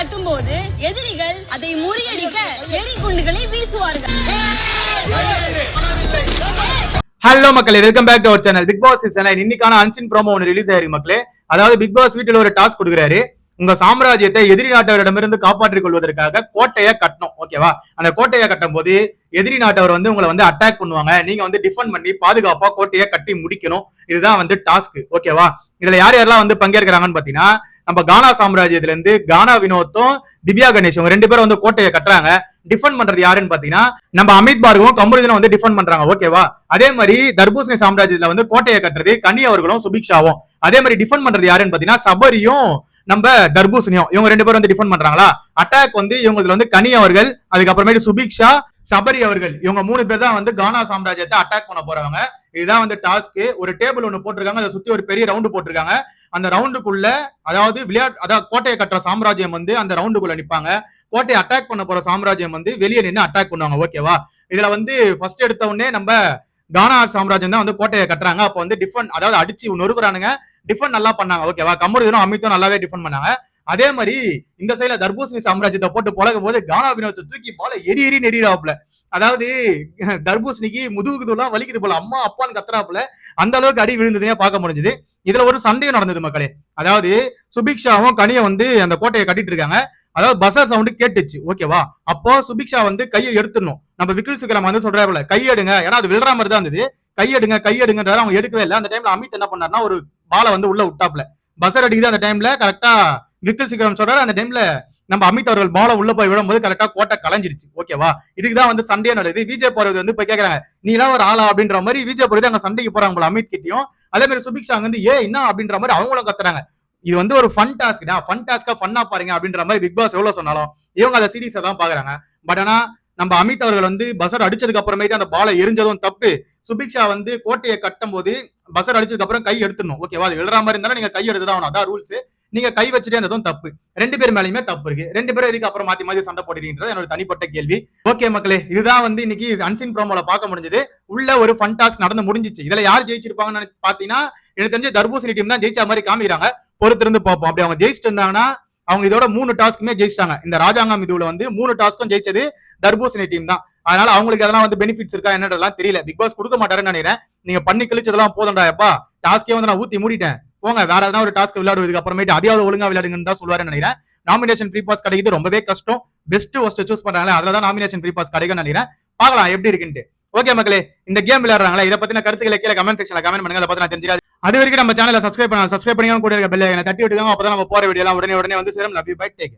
கட்டும்போது எதிரிகள் அதை முறியடிக்க எரிகுண்டுகளை வீசுவார்கள். ஹலோ மக்களே welcome back to our channel Bigg Boss season இன்னைக்கான அன்சின் ப்ரோமோ ஒன்று ரிலீஸ் ஆயிருக்கு மக்களே. அதாவது பிக் பாஸ் வீட்டில் ஒரு டாஸ்க் கொடுக்குறாரு. உங்க சாம்ராஜ்யத்தை எதிரி நாட்டவரிடமிருந்து காப்பாற்றிக் கொள்வதற்காக கோட்டையை கட்டணும். ஓகேவா அந்த கோட்டையை கட்டும் போது எதிரி நாட்டவர் வந்து உங்களை வந்து அட்டாக் பண்ணுவாங்க. நீங்க வந்து டிஃபெண்ட் பண்ணி பாதுகாப்பா கோட்டையை கட்டி முடிக்கணும். இதுதான் வந்து டாஸ்க் ஓகேவா இதுல யார் யாரெல்லாம் வந்து பங்கேற்கிறாங்கன்னு பாத்தீங்கன்னா நம்ம கானா சாம்ராஜ்யத்துல இருந்து கானா வினோத்தும் திவ்யா கணேஷ் இவங்க ரெண்டு பேரும் வந்து கோட்டையை கட்டுறாங்க. டிஃபெண்ட் பண்றது யாருன்னு பாத்தீங்கன்னா நம்ம அமித் பார்கவும் கமருதனும் வந்து டிஃபெண்ட் பண்றாங்க. ஓகேவா அதே மாதிரி தர்பூசணி சாம்ராஜ்யத்துல வந்து கோட்டையை கட்டுறது கனி அவர்களும் சுபிக்ஷாவும். அதே மாதிரி டிஃபெண்ட் பண்றது யாருன்னு பாத்தீங்கன்னா சபரியும் நம்ம தர்பூசணியும். இவங்க ரெண்டு பேரும் வந்து டிஃபெண்ட் பண்றாங்களா? அட்டாக் வந்து இவங்களுக்கு வந்து கனி அவர்கள் அதுக்கப்புறமேட்டு சுபிக்ஷா சபரி அவர்கள். இவங்க மூணு பேர் தான் வந்து கானா சாம்ராஜ்யத்தை அட்டாக் பண்ண போறவங்க இதுதான் வந்து டாஸ்க் ஒரு டேபிள் ஒன்று போட்டிருக்காங்க. அதை சுத்தி ஒரு பெரிய ரவுண்டு போட்டிருக்காங்க. அந்த ரவுண்டுக்குள்ள அதாவது விளையாட்டு அதாவது கோட்டையை கட்டுற சாம்ராஜ்யம் வந்து அந்த ரவுண்டுக்குள்ள நிப்பாங்க. கோட்டையை அட்டாக் பண்ண போற சாம்ராஜ்யம் வந்து வெளியே நின்று அட்டாக் பண்ணுவாங்க ஓகேவா இதுல வந்து ஃபர்ஸ்ட் எடுத்த உடனே நம்ம கானா சாம்ராஜ்யம் தான் வந்து கோட்டையை கட்டுறாங்க. அப்போ வந்து டிஃபன் அதாவது அடிச்சு நொறுக்குறானுங்க. டிஃபன் நல்லா பண்ணாங்க ஓகேவா கமருதனும் அமித்தும் நல்லாவே டிஃபன் பண்ணாங்க. அதே மாதிரி இந்த சைட்ல தர்பூசணி சாம்ராஜ்யத்தை போட்டு பழகும் போது கானா வினோத்தை தூக்கி போல எரி எரி நெறிறாப்புல அதாவது தர்பூசணிக்கு முதுகுக்கு தூளாம் வலிக்குது போல அம்மா அப்பான்னு கத்துறாப்புல. அந்த அளவுக்கு அடி விழுந்ததுனே பார்க்க முடிஞ்சது. இதுல ஒரு சண்டையும் நடந்தது மக்களே. அதாவது சுபிக்ஷாவும் கனியை வந்து அந்த கோட்டையை கட்டிட்டு இருக்காங்க. அதாவது பசர் சவுண்டு கேட்டுச்சு. ஓகேவா அப்போ சுபிக்ஷா வந்து கையை எடுத்துடணும். நம்ம விக்கில் சுக்கிரம் வந்து சொல்றாப்புல கையெடுங்க ஏன்னா அது விழுற மாதிரி தான் இருந்தது. கையெடுங்க கையெடுங்கன்ற அவங்க எடுக்கவே இல்லை. அந்த டைம்ல அமித் என்ன பண்ணாருன்னா ஒரு பாலை வந்து உள்ள விட்டாப்ல பசர் அடிக்குது அந்த டைம்ல கரெக்டா விக்கில் சிக்கரம் சொல்றாரு. அந்த டைம்ல நம்ம அமித் அவர்கள் பாலை உள்ள போய் விடும் போது கரெக்டா கோட்டை கலைஞ்சிருச்சு. ஓகேவா இதுக்கு தான் வந்து சண்டையே நடக்குது. விஜய் பார்வதி வந்து போய் கேக்குறாங்க நீ எல்லாம் ஒரு ஆளா? அப்படின்ற மாதிரி விஜய் பார்வதி அங்க சண்டைக்கு போறாங்க அமித் கிட்டயும். அதே மாதிரி சுபிக்ஷா வந்து ஏ என்ன? அப்படின்ற மாதிரி அவங்களும் கத்துறாங்க. இது வந்து ஒரு ஃபன் டாஸ்க் தான் ஃபன் டாஸ்கா ஃபன்னா பாருங்க அப்படின்ற மாதிரி பிக் பாஸ் எவ்வளவு சொன்னாலும் இவங்க அந்த சீரியஸா தான் பாக்குறாங்க. பட் ஆனா நம்ம அமித் அவர்கள் வந்து பசர் அடிச்சதுக்கு அப்புறமேட்டு அந்த பாலை எரிஞ்சதும் தப்பு. சுபிக்ஷா வந்து கோட்டையை கட்டும் போது பசர் அடிச்சதுக்கு அப்புறம் கை எடுத்துடணும். ஓகேவா அது எழுற மாதிரி இருந்தாலும் நீங்க கை எடுத்துதான் அதான் ரூல்ஸ் நீங்க கை வச்சுட்டே இருந்ததும் தப்பு. ரெண்டு பேர் மேலயுமே தப்பு இருக்கு. ரெண்டு பேரும் இதுக்கு அப்புறம் மாத்தி மாத்தி சண்டை போடுறீங்கிறது என்னோட தனிப்பட்ட கேள்வி. ஓகே மக்களே இதுதான் வந்து இன்னைக்கு அன்சின் ப்ரோமோல பார்க்க முடிஞ்சது. உள்ள ஒரு ஃபன் டாஸ்க் நடந்து முடிஞ்சிச்சு. இதுல யார் ஜெயிச்சிருப்பாங்கன்னு பாத்தீங்கன்னா எனக்கு தெரிஞ்சு தர்பூசணி டீம் தான் ஜெயிச்ச மாதிரி காமிக்கிறாங்க. பொறுத்திருந்து பார்ப்போம். அப்படி அவங்க ஜெயிச்சிட்டு இருந்தாங்கன்னா அவங்க இதோட மூணு டாஸ்க்குமே ஜெயிச்சிட்டாங்க. இந்த ராஜாங்கம் இதுல வந்து மூணு டாஸ்க்கும் ஜெயிச்சது தர்பூசணி டீம் தான். அதனால அவங்களுக்கு அதெல்லாம் வந்து பெனிஃபிட்ஸ் இருக்கா என்னன்றதெல்லாம் தெரியல. பிக் பாஸ் கொடுக்க மாட்டாருன்னு நினைக்கிறேன். நீங்க பண்ணி கழிச்சதெல்லாம் போதண்டா எப்பா. டாஸ்கே வந்து நான் ஊத்தி மூடிட்டேன். போங்க வேற எதனா ஒரு டாஸ்க் விளையாடுவதுக்கு அப்புறமேட்டு அதையாவது ஒழுங்கா விளையாடுங்கன்னு தான் சொல்லுவாருன்னு நினைக்கிறேன். நாமினேஷன் ஃப்ரீ பாஸ் கிடைக்குது ரொம்பவே கஷ்டம். பெஸ்ட் ஒஸ்ட் சூஸ் பண்றாங்களே அதுல தான் நாமினேஷன் ஃப்ரீ பாஸ் கிடைக்கும்னு நினைக்கிறேன். பார்க்கலாம் எப்படி இருக்குன்ட்டு. ஓகே மக்களே இந்த கேம் விளையாடுறாங்களா இதை பத்தின கருத்துக்களை கீழே கமெண்ட் செக்ஷன்ல கமெண்ட் பண்ணுங்க அதை பத்தி நான் தெரிஞ்சிடாது. அது வரைக்கும் நம்ம சேனலை சப்ஸ்கிரைப் பண்ணலாம் சப்ஸ்கிரைப் பண்ணி கூட இருக்க பெல்லை தட்டி விட்டுக்காங்க அப்பதான் நம்ம போற வீடியோ உடனே உடனே வந்து சேரும். Love you bye take